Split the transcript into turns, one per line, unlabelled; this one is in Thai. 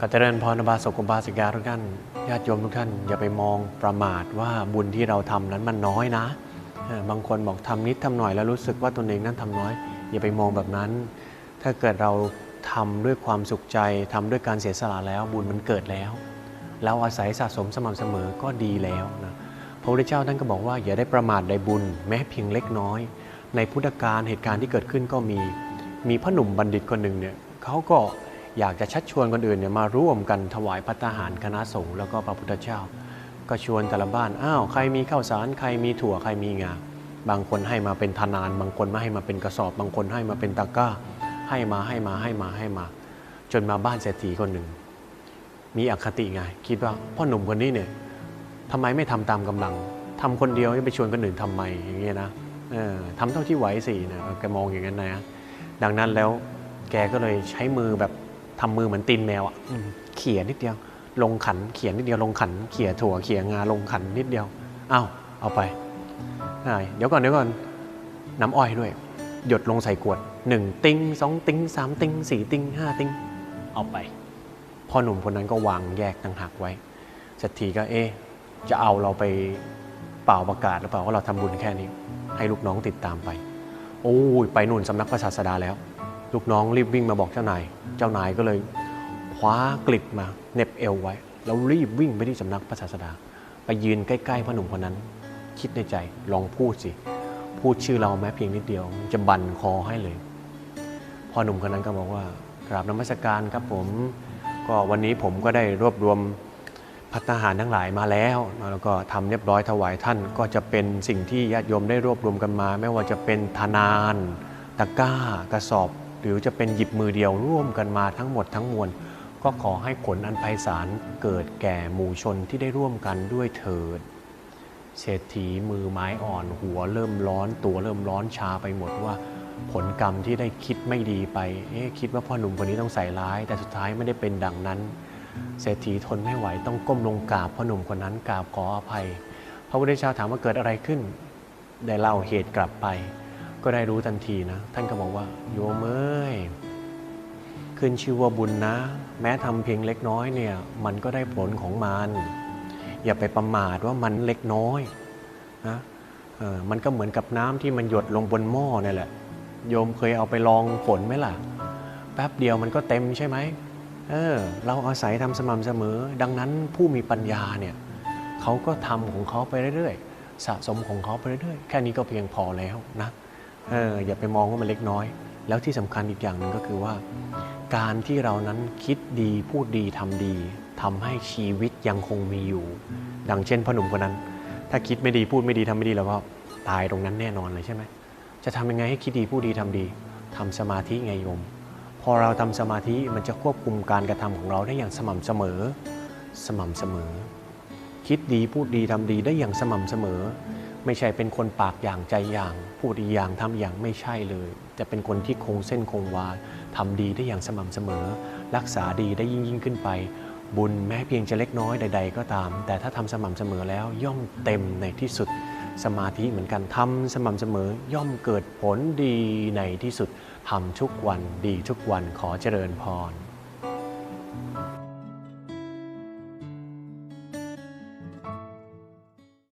ก็เจริญพรบาสกบาสิกาทุกท่านญาติโยมทุกท่าน อย่าไปมองประมาทว่าบุญที่เราทำนั้นมันน้อยนะ บางคนบอกทำนิดทำหน่อยแล้วรู้สึกว่าตนเองนั้นทำน้อย อย่าไปมองแบบนั้น ถ้าเกิดเราทำด้วยความสุขใจทำด้วยการเสียสละแล้วบุญมันเกิดแล้ว เราอาศัยสะสมสม่ำเสมอก็ดีแล้วนะพระพุทธเจ้าท่านก็บอกว่าอย่าได้ประมาทในบุญแม้เพียงเล็กน้อย ในพุทธกาลเหตุการณ์ที่เกิดขึ้นก็มี มีพ่อหนุ่มบัณฑิตคนหนึ่งเนี่ยเขาก็ อยากจะชักชวนคนอื่นเนี่ยมาร่วมกันถวายพัตตาหารคณะสงฆ์แล้วก็พระพุทธเจ้า ก็ชวนแต่ละบ้านอ้าวใครมีข้าวสารใครมีถั่วใครมีงาบางคนให้มาเป็นธนาน บางคนไมาให้มาเป็นกระสอบ บางคนให้มาเป็นตะกร้า ให้มาให้มาให้มาให้มา จนมาบ้านเศรษฐีคนหนึ่ง มีอคติไงคิดว่าพ่อหนุ่มคนนี้เนี่ยทำไมไม่ทำตามกำลังทำคนเดียวจะไปชวนคนอื่นทำไมอย่างเงี้ยนะเออทำเท่าที่ไหวสินะแกมองอย่างนั้นนะดังนั้นแล้วแกก็เลยใช้มือแบบ ทำมือเหมือนตีนแมวอะเขี่ยนิดเดียว ลงขันเขี่ยนิดเดียวลงขันเขี่ยถั่วเขี่ยงาลงขันนิดเดียวอ้าวเอาไปเดี๋ยวก่อนเดี๋ยวก่อนน้ำอ้อยด้วย หยดลงใส่ขวดหนึ่งติ้งสองติ้งสามติ้งสี่ติ้งห้าติ้งเอาไปพ่อหนุ่มคนนั้นก็วางแยกต่างหากไว้เศรษฐีก็เอ๊ะจะเอาเราไปเป่าประกาศหรือเปล่าว่าเราทำบุญแค่นี้ ให้ลูกน้องติดตามไป โอ้ยไปนู่นสำนักพระศาสดาแล้ว ลูกน้องรีบวิ่งมาบอกเจ้านาย เจ้านายก็เลยคว้ากลิดมาเน็บเอวไว้ แล้วรีบวิ่งไปที่สำนักพระศาสดา ไปยืนใกล้ๆพ่อหนุ่มคนนั้น คิดในใจลองพูดสิ พูดชื่อเราแม้เพียงนิดเดียว จะบั่นคอให้เลยพ่อหนุ่มคนนั้นก็บอกว่ากราบนมัสการครับผมก็วันนี้ผมก็ได้รวบรวมพัฒนาหารทั้งหลายมาแล้ว แล้วก็ทำเรียบร้อยถวายท่านก็จะเป็นสิ่งที่ญาติโยมได้รวบรวมกันมา ไม่ว่าจะเป็นธนาน ตะก้ากระสอบ หรือจะเป็นหยิบมือเดียวร่วมกันมาทั้งหมดทั้งมวล ก็ขอให้ผลอันไพศาลเกิดแก่หมู่ชนที่ได้ร่วมกันด้วยเถิด เศรษฐีมือไม้อ่อนหัวเริ่มร้อนตัวเริ่มร้อนชาไปหมดว่า ผลกรรมที่ได้คิดไม่ดีไป เอ๊ะคิดว่าพ่อหนุ่มคนนี้ต้องใส่ร้าย แต่สุดท้ายไม่ได้เป็นดังนั้น เศรษฐีทนไม่ไหวต้องก้มลงกราบพ่อหนุ่มคนนั้นกราบขออภัย พระพุทธเจ้าถามว่าเกิดอะไรขึ้น ได้เล่าเหตุกลับไป ก็ได้รู้ทันทีนะ ท่านก็บอกว่าโยมเอ้ยขึ้นชื่อว่าบุญนะ แม้ทำเพียงเล็กน้อยเนี่ย มันก็ได้ผลของมัน อย่าไปประมาทว่ามันเล็กน้อยนะเออมันก็เหมือนกับน้ำที่มันหยดลงบนหม้อนี่แหละ โยมเคยเอาไปลองฝนไหมล่ะ แป๊บเดียวมันก็เต็มใช่ไหมเออเราอาศัยทำสม่ำเสมอ ดังนั้นผู้มีปัญญาเนี่ยเขาก็ทำของเขาไปเรื่อยๆ สะสมของเขาไปเรื่อยๆ แค่นี้ก็เพียงพอแล้วนะ เอออย่าไปมองว่ามันเล็กน้อย แล้วที่สำคัญอีกอย่างหนึ่งก็คือว่า การที่เรานั้นคิดดีพูดดีทำดีทำให้ชีวิตยังคงมีอยู่ ดังเช่นพ่อหนุ่มคนนั้น ถ้าคิดไม่ดีพูดไม่ดีทำไม่ดีแล้วก็ตายตรงนั้นแน่นอนเลยใช่ไหมจะทำยังไงให้คิดดีพูดดีทำดีทำสมาธิไงโยม พอเราทำสมาธิมันจะควบคุมการกระทำของเราได้อย่างสม่ำเสมอ สม่ำเสมอ คิดดีพูดดีทำดีได้อย่างสม่ำเสมอ ไม่ใช่เป็นคนปากอย่างใจอย่าง พูดอีกอย่างทำอย่างไม่ใช่เลยจะเป็นคนที่คงเส้นคงวาทำดีได้อย่างสม่ำเสมอ รักษาดีได้ยิ่งยิ่งขึ้นไป บุญแม้เพียงจะเล็กน้อยใด ๆ ก็ตาม แต่ถ้าทำสม่ำเสมอแล้วย่อมเต็มในที่สุด สมาธิเหมือนกันทำสม่ำเสมอย่อมเกิดผลดีในที่สุดทำทุกวันดีทุกวันขอเจริญพร